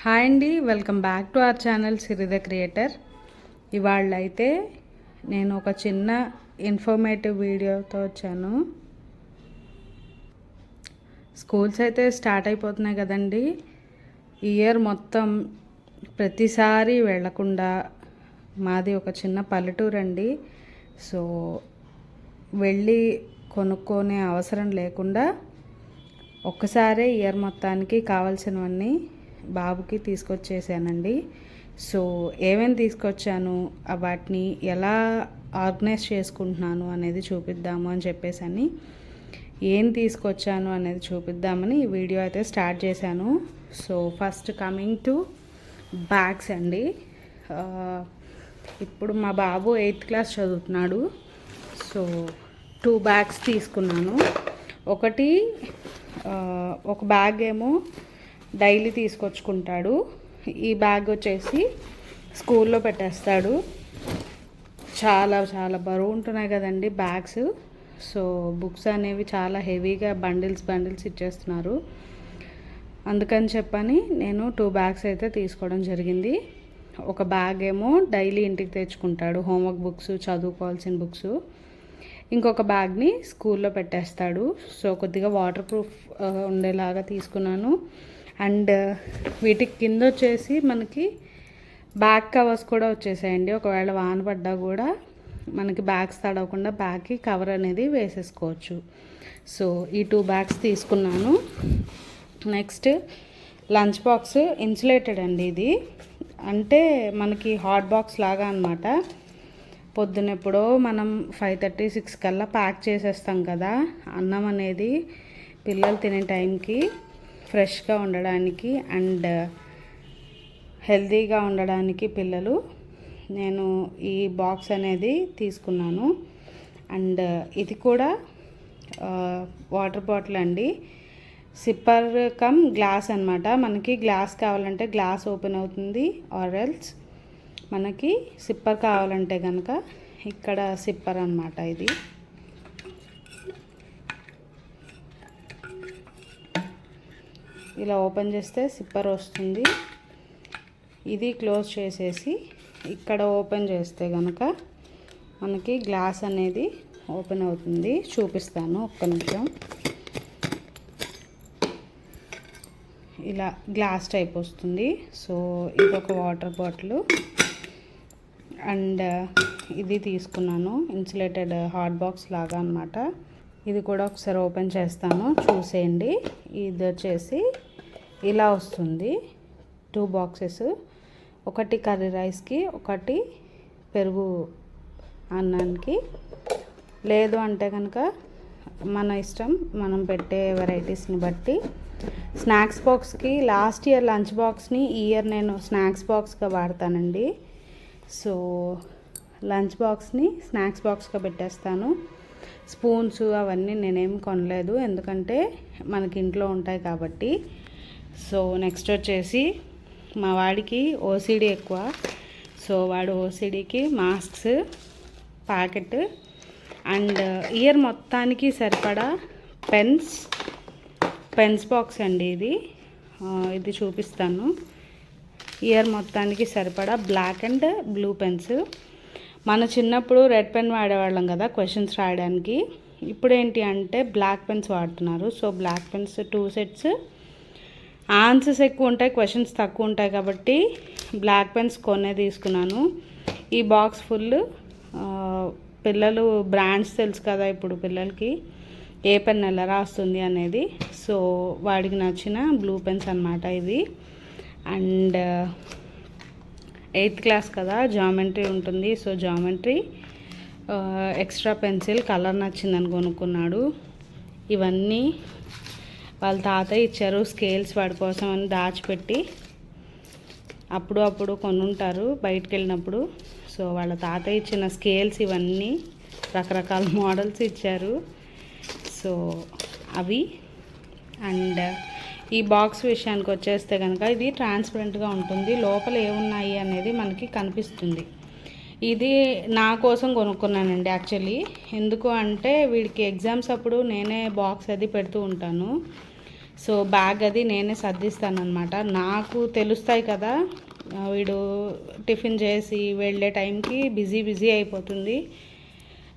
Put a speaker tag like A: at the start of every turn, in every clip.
A: Hi అండి welcome back to our channel సిరిద creator. ఇవాళ అయితే నేను ఒక చిన్న ఇన్ఫర్మేటివ్ వీడియోతో వచ్చాను. స్కూల్స్ అయితే స్టార్ట్ అయిపోతున్నాయి కదండి. ఇయర్ మొత్తం ప్రతిసారి వెళ్ళకుండా మాది ఒక చిన్న పల్లెటూరు అండి. సో వెళ్ళి కొనుక్కునే అవసరం లేకుండా ఒక్కసారే ఇయర్ మొత్తానికి కావాల్సినవన్నీ బాబుకి తీసుకొచ్చేసానండి. సో ఏమేమి తీసుకొచ్చాను వాటిని ఎలా ఆర్గనైజ్ చేసుకుంటున్నాను అనేది చూపిద్దాము అని చెప్పేసి అని ఏం తీసుకొచ్చాను అనేది చూపిద్దామని ఈ వీడియో అయితే స్టార్ట్ చేశాను. So first coming to bags అండి. ఇప్పుడు మా బాబు ఎయిత్ క్లాస్ చదువుతున్నాడు. సో టూ బ్యాగ్స్ తీసుకున్నాను. ఒకటి ఒక బ్యాగ్ ఏమో డైలీ తీసుకొచ్చుకుంటాడు. ఈ బ్యాగ్ వచ్చేసి స్కూల్లో పెట్టేస్తాడు. చాలా చాలా బరువు ఉంటున్నాయి కదండి బ్యాగ్స్. సో బుక్స్ అనేవి చాలా హెవీగా బండిల్స్ బండిల్స్ ఇచ్చేస్తున్నారు. అందుకని చెప్పని నేను టూ బ్యాగ్స్ అయితే తీసుకోవడం జరిగింది. ఒక బ్యాగ్ ఏమో డైలీ ఇంటికి తెచ్చుకుంటాడు. హోంవర్క్ బుక్స్ చదువుకోవాల్సిన బుక్స్. ఇంకొక బ్యాగ్ని స్కూల్లో పెట్టేస్తాడు. సో కొద్దిగా వాటర్ ప్రూఫ్ ఉండేలాగా తీసుకున్నాను. అండ్ వీటికి కింద వచ్చేసి మనకి బ్యాక్ కవర్స్ కూడా వచ్చేసాయండి. ఒకవేళ వాన పడ్డా కూడా మనకి బ్యాగ్స్ తడవకుండా బ్యాగ్కి కవర్ అనేది వేసేసుకోవచ్చు. సో ఈ టూ బ్యాగ్స్ తీసుకున్నాను. నెక్స్ట్ లంచ్ బాక్స్ ఇన్సులేటెడ్ అండి ఇది. అంటే మనకి హాట్ బాక్స్ లాగా అనమాట పొద్దునెప్పుడో మనం ఫైవ్ థర్టీ సిక్స్ కల్లా ప్యాక్ చేసేస్తాం కదా అన్నం అనేది పిల్లలు తినే టైంకి. ఫ్రెష్గా ఉండడానికి అండ్ హెల్తీగా ఉండడానికి పిల్లలు నేను ఈ బాక్స్ అనేది తీసుకున్నాను. అండ్ ఇది కూడా వాటర్ బాటిల్ అండి. సిప్పర్ కమ్ గ్లాస్ అన్నమాట. మనకి గ్లాస్ కావాలంటే గ్లాస్ ఓపెన్ అవుతుంది ఆర్ ఎల్స్ మనకి సిప్పర్ కావాలంటే కనుక ఇక్కడ సిప్పర్ అనమాట ఇది. ఇలా ఓపెన్ చేస్తే సిప్పర్ వస్తుంది. ఇది క్లోజ్ చేసేసి ఇక్కడ ఓపెన్ చేస్తే కనుక మనకి గ్లాస్ అనేది ఓపెన్ అవుతుంది. చూపిస్తాను ఒక్క నిమిషం. ఇలా గ్లాస్ టైప్ వస్తుంది. సో ఇది ఒక వాటర్ బాటిల్. అండ్ ఇది తీసుకున్నాను. ఇన్సులేటెడ్ హాట్ బాక్స్ లాగా అనమాట ఇది కూడా ఒకసారి ఓపెన్ చేస్తాను. చూసేయండి. ఇది వచ్చేసి ఇలా వస్తుంది. టూ బాక్సెస్ ఒకటి కర్రీ రైస్కి ఒకటి పెరుగు అన్నానికి. లేదు అంటే కనుక మన ఇష్టం మనం పెట్టే వెరైటీస్ని బట్టి. స్నాక్స్ బాక్స్కి లాస్ట్ ఇయర్ లంచ్ బాక్స్ని ఈ ఇయర్ నేను స్నాక్స్ బాక్స్గా వాడతానండి. సో లంచ్ బాక్స్ని స్నాక్స్ బాక్స్గా పెట్టేస్తాను. స్పూన్స్ అవన్నీ నేనేం కొనలేదు. ఎందుకంటే మనకి ఇంట్లో ఉంటాయి కాబట్టి. సో నెక్స్ట్ వచ్చేసి మా వాడికి ఓసిడి ఎక్కువ. సో వాడు ఓసిడికి మాస్క్స్ ప్యాకెట్ అండ్ ఇయర్ మొత్తానికి సరిపడా పెన్స్ పెన్స్ బాక్స్ అండి ఇది. ఇది చూపిస్తాను. ఇయర్ మొత్తానికి సరిపడా బ్లాక్ అండ్ బ్లూ పెన్స్ మన చిన్నప్పుడు రెడ్ పెన్ వాడేవాళ్ళం కదా క్వశ్చన్స్ రాయడానికి. ఇప్పుడు ఏంటి అంటే బ్లాక్ పెన్స్ వాడుతున్నారు. So black pens two sets answers ఎక్కువ ఉంటాయి క్వశ్చన్స్ తక్కువ ఉంటాయి కాబట్టి బ్లాక్ పెన్స్ కొనే తీసుకున్నాను. ఈ బాక్స్ ఫుల్ పిల్లలు బ్రాండ్స్ తెలుసు కదా ఇప్పుడు పిల్లలకి ఏ పెన్ ఎలా రాస్తుంది అనేది. సో వాడికి నచ్చిన బ్లూ పెన్స్ అనమాట ఇది అండ్ ఎయిత్ క్లాస్ కదా జామెంట్రీ ఉంటుంది. So geometry extra pencil colour నచ్చిందని కొనుక్కున్నాడు. ఇవన్నీ వాళ్ళ తాతయ్య ఇచ్చారు స్కేల్స్ వాడి కోసం అని దాచిపెట్టి అప్పుడు అప్పుడు కొనుంటారు బయటికి వెళ్ళినప్పుడు సో వాళ్ళ తాతయ్య ఇచ్చిన స్కేల్స్ ఇవన్నీ రకరకాల మోడల్స్ ఇచ్చారు. సో అవి అండ్ ఈ బాక్స్ విషయానికి వచ్చేస్తే కనుక ఇది ట్రాన్స్పరెంట్గా ఉంటుంది. లోపల ఏమున్నాయి అనేది మనకి కనిపిస్తుంది. ఇది నా కోసం కొనుక్కున్నానండి యాక్చువల్లీ ఎందుకు అంటే వీడికి ఎగ్జామ్స్ అప్పుడు నేనే బాక్స్ అది పెడుతూ ఉంటాను. సో బ్యాగ్ అది నేనే సర్దిస్తాను అనమాట నాకు తెలుస్తాయి కదా వీడు టిఫిన్ చేసి వెళ్ళే టైంకి బిజీ బిజీ అయిపోతుంది.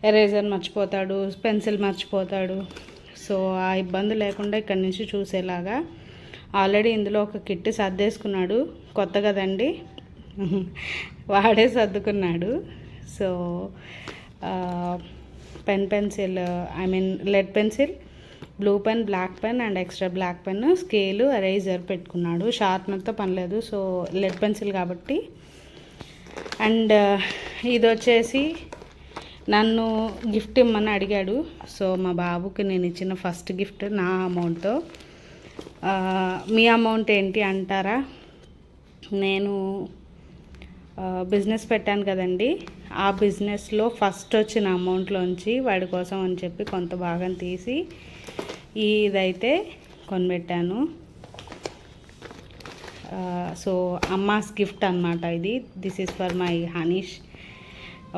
A: ఎరేజర్ మర్చిపోతాడు పెన్సిల్ మర్చిపోతాడు. సో ఆ ఇబ్బంది లేకుండా ఇక్కడి నుంచి చూసేలాగా. ఆల్రెడీ ఇందులో ఒక కిట్ సర్దేసుకున్నాడు కొత్త కదండి. వాడే సర్దుకున్నాడు. So pen pencil I mean lead pencil blue pen black pen and extra black pen scale eraser పెట్టుకున్నాడు. షార్ప్నర్తో పనిలేదు సో లెడ్ పెన్సిల్ కాబట్టి. అండ్ ఇది వచ్చేసి నన్ను గిఫ్ట్ ఇమ్మని అడిగాడు. సో మా బాబుకి నేను ఇచ్చిన ఫస్ట్ గిఫ్ట్ నా అమౌంట్తో. మీ అమౌంట్ ఏంటి అంటారా? నేను బిజినెస్ పెట్టాను కదండి. ఆ బిజినెస్లో ఫస్ట్ వచ్చిన అమౌంట్లోంచి వాడి కోసం అని చెప్పి కొంత భాగం తీసి ఇదైతే కొనిపెట్టాను. సో అమ్మాస్ గిఫ్ట్ అనమాట ఇది. This is for my Hanish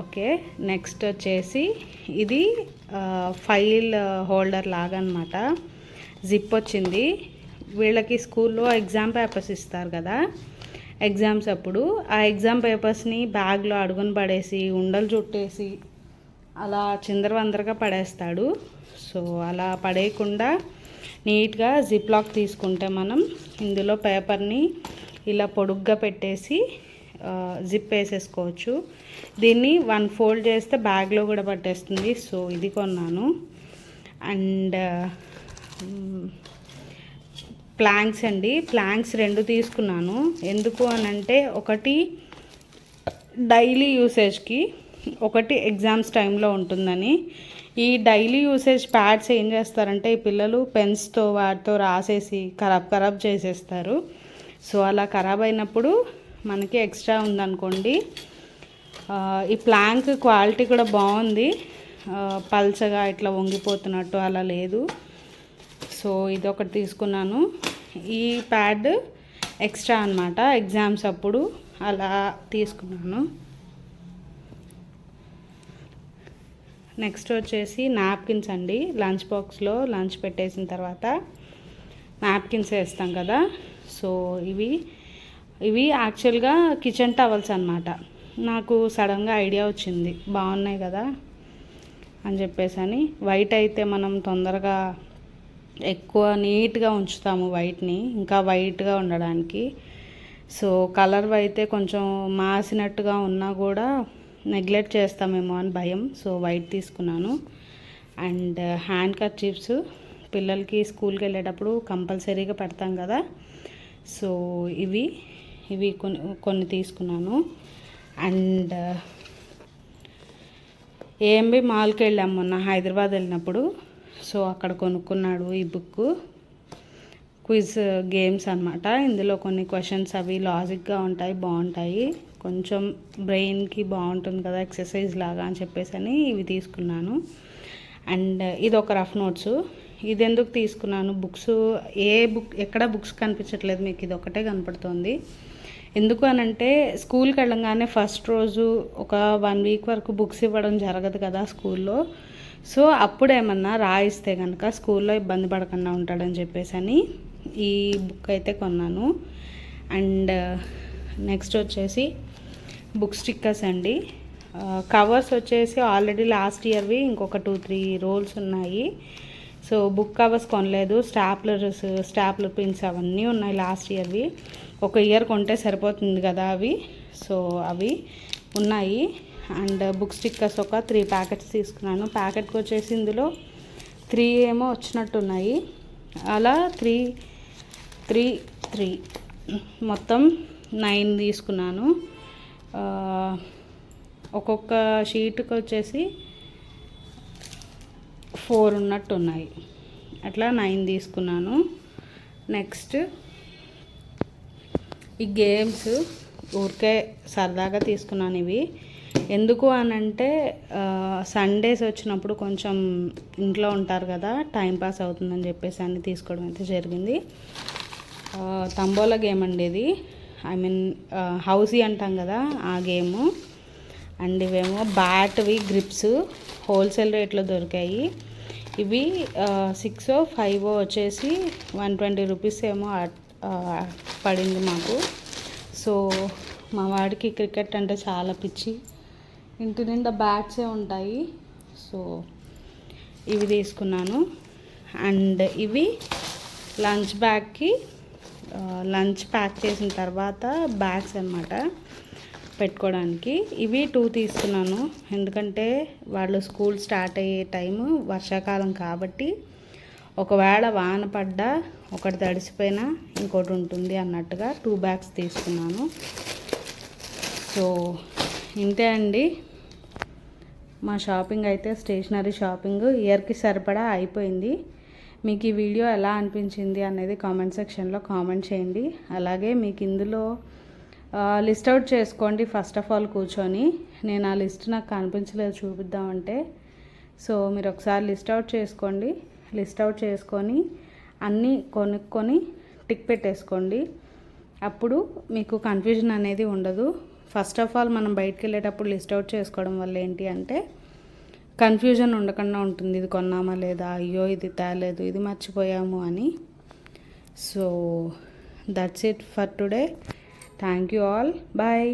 A: okay next వచ్చేసి ఇది ఫైల్ హోల్డర్ లాగా అనమాట జిప్ వచ్చింది. వీళ్ళకి స్కూల్లో ఎగ్జామ్ పేపర్స్ ఇస్తారు కదా. ఎగ్జామ్స్ అప్పుడు ఆ ఎగ్జామ్ పేపర్స్ని బ్యాగ్లో అడుగుని పడేసి ఉండలు చుట్టేసి అలా చిందరవందరగా పడేస్తాడు. సో అలా పడేయకుండా నీట్గా జిప్ లాక్ తీసుకుంటే మనం ఇందులో పేపర్ని ఇలా పొడుగ్గా పెట్టేసి జిప్ వేసేసుకోవచ్చు. దీన్ని వన్ ఫోల్డ్ చేస్తే బ్యాగ్లో కూడా పట్టేస్తుంది. సో ఇది కొన్నాను. అండ్ ప్లాంక్స్ అండి. ప్లాంక్స్ రెండు తీసుకున్నాను. ఎందుకు అని అంటే ఒకటి డైలీ యూసేజ్కి ఒకటి ఎగ్జామ్స్ టైంలో ఉంటుందని. ఈ డైలీ యూసేజ్ ప్యాడ్స్ ఏం చేస్తారంటే ఈ పిల్లలు పెన్స్తో వాటితో రాసేసి ఖరాబ్ ఖరాబ్ చేసేస్తారు. సో అలా ఖరాబ్ అయినప్పుడు మనకి ఎక్స్ట్రా ఉందనుకోండి. ఈ ప్లాంక్ క్వాలిటీ కూడా బాగుంది. పల్చగా ఇట్లా వంగిపోతున్నట్టు అలా లేదు. సో ఇది ఒకటి తీసుకున్నాను. ఈ ప్యాడ్ ఎక్స్ట్రా అన్నమాట ఎగ్జామ్స్ అప్పుడు అలా తీసుకున్నాను. నెక్స్ట్ వచ్చేసి నాప్కిన్స్ అండి. లంచ్ బాక్స్లో లంచ్ పెట్టేసిన తర్వాత నాప్కిన్స్ వేస్తాం కదా. సో ఇవి ఇవి యాక్చువల్గా కిచెన్ టవల్స్ అనమాట నాకు సడన్గా ఐడియా వచ్చింది. బాగున్నాయి కదా అని చెప్పేసి అని వైట్ అయితే మనం తొందరగా ఎక్కువ నీట్గా ఉంచుతాము వైట్ని ఇంకా వైట్గా ఉండడానికి. సో కలర్ అయితే కొంచెం మాసినట్టుగా ఉన్నా కూడా నెగ్లెక్ట్ చేస్తామేమో అని భయం. సో వైట్ తీసుకున్నాను. అండ్ హ్యాండ్ కర్చీఫ్స్ పిల్లలకి స్కూల్కి వెళ్ళేటప్పుడు కంపల్సరీగా పెడతాం కదా. సో ఇవి ఇవి కొన్ని కొన్ని తీసుకున్నాను. అండ్ ఏఎంబి మాల్కి వెళ్ళాము మొన్న హైదరాబాద్ వెళ్ళినప్పుడు. సో అక్కడ కొనుక్కున్నాడు ఈ బుక్. క్విజ్ గేమ్స్ అన్నమాట. ఇందులో కొన్ని క్వశ్చన్స్ అవి లాజిక్గా ఉంటాయి బాగుంటాయి. కొంచెం బ్రెయిన్కి బాగుంటుంది కదా ఎక్సర్సైజ్ లాగా అని చెప్పేసి అని ఇవి తీసుకున్నాను. అండ్ ఇది ఒక రఫ్ నోట్స్. ఇది ఎందుకు తీసుకున్నాను? బుక్స్ ఏ బుక్ ఎక్కడ బుక్స్ కనిపించట్లేదు మీకు? ఇది ఒకటే కనపడుతుంది. ఎందుకు అని అంటే స్కూల్కి వెళ్ళంగానే ఫస్ట్ రోజు ఒక వన్ వీక్ వరకు బుక్స్ ఇవ్వడం జరగదు కదా స్కూల్లో. సో అప్పుడేమన్నా రాయిస్తే కనుక స్కూల్లో ఇబ్బంది పడకుండా ఉంటాడని చెప్పేసి అని ఈ బుక్ అయితే కొన్నాను. అండ్ నెక్స్ట్ వచ్చేసి బుక్ స్టిక్కర్స్ అండి. కవర్స్ వచ్చేసి ఆల్రెడీ లాస్ట్ ఇయర్వి ఇంకొక టూ త్రీ రోల్స్ ఉన్నాయి. సో బుక్ కవర్స్ కొనలేదు. స్టాప్లర్స్ స్టాప్లర్ పిన్స్ అవన్నీ ఉన్నాయి లాస్ట్ ఇయర్వి. ఒక ఇయర్ కొంటే సరిపోతుంది కదా అవి. సో అవి ఉన్నాయి. అండ్ బుక్ స్టిక్కర్స్ ఒక త్రీ ప్యాకెట్స్ తీసుకున్నాను. ప్యాకెట్కి వచ్చేసి ఇందులో త్రీ ఏమో వచ్చినట్టున్నాయి. అలా త్రీ త్రీ త్రీ. మొత్తం నైన్ తీసుకున్నాను. ఒక్కొక్క షీట్కి వచ్చేసి ఫోర్ ఉన్నట్టు ఉన్నాయి అట్లా నైన్ తీసుకున్నాను. నెక్స్ట్ ఈ గేమ్స్ ఊరికే సరదాగా తీసుకున్నాను ఇవి. ఎందుకు అని అంటే సండేస్ వచ్చినప్పుడు కొంచెం ఇంట్లో ఉంటారు కదా టైం పాస్ అవుతుందని చెప్పేసి అన్ని తీసుకోవడం అయితే జరిగింది. తంబోలా గేమ్ అండి ఇది. ఐ మీన్ హౌసీ అంటాం కదా ఆ గేము అండ్ ఇవేమో బ్యాట్వి గ్రిప్స్ హోల్సేల్ రేట్లో దొరికాయి. ఇవి సిక్స్ ఫైవ్ వచ్చేసి వన్ ట్వంటీ రూపీస్ ఏమో పడింది మాకు. సో మా వాడికి క్రికెట్ అంటే చాలా పిచ్చి. ఇంటి నిండా బ్యాట్సే ఉంటాయి. సో ఇవి తీసుకున్నాను. అండ్ ఇవి లంచ్ బ్యాగ్కి లంచ్ ప్యాక్ చేసిన తర్వాత బ్యాగ్స్ అన్నమాట పెట్టుకోవడానికి. ఇవి టూ తీసుకున్నాను. ఎందుకంటే వాళ్ళు స్కూల్ స్టార్ట్ అయ్యే టైము వర్షాకాలం కాబట్టి ఒకవేళ వాన పడ్డా ఒకటి తడిసిపోయినా ఇంకోటి ఉంటుంది అన్నట్టుగా టూ బ్యాగ్స్ తీసుకున్నాను. సో ఇంతే అండి. మా షాపింగ్ అయితే స్టేషనరీ షాపింగ్. ఇయర్కి సరిపడా అయిపోయింది. మీకు ఈ వీడియో ఎలా అనిపించింది అనేది కామెంట్ సెక్షన్లో కామెంట్ చేయండి. అలాగే మీకు ఇందులో లిస్ట్ అవుట్ చేసుకోండి ఫస్ట్ ఆఫ్ ఆల్ కూర్చొని. నేను ఆ లిస్ట్ నాకు కనిపించలేదు చూపిద్దామంటే. సో మీరు ఒకసారి లిస్ట్ అవుట్ చేసుకోండి. లిస్ట్ అవుట్ చేసుకొని అన్నీ కొనుక్కొని టిక్ పెట్టేసుకోండి. అప్పుడు మీకు కన్ఫ్యూజన్ అనేది ఉండదు. ఫస్ట్ ఆఫ్ ఆల్ మనం బయటికి వెళ్ళేటప్పుడు లిస్ట్ అవుట్ చేసుకోవడం వల్ల ఏంటి అంటే కన్ఫ్యూజన్ ఉండకుండా ఉంటుంది. ఇది కొన్నామా లేదా? అయ్యో ఇది తేలేదు ఇది మర్చిపోయాము అని. So that's it for today thank you all bye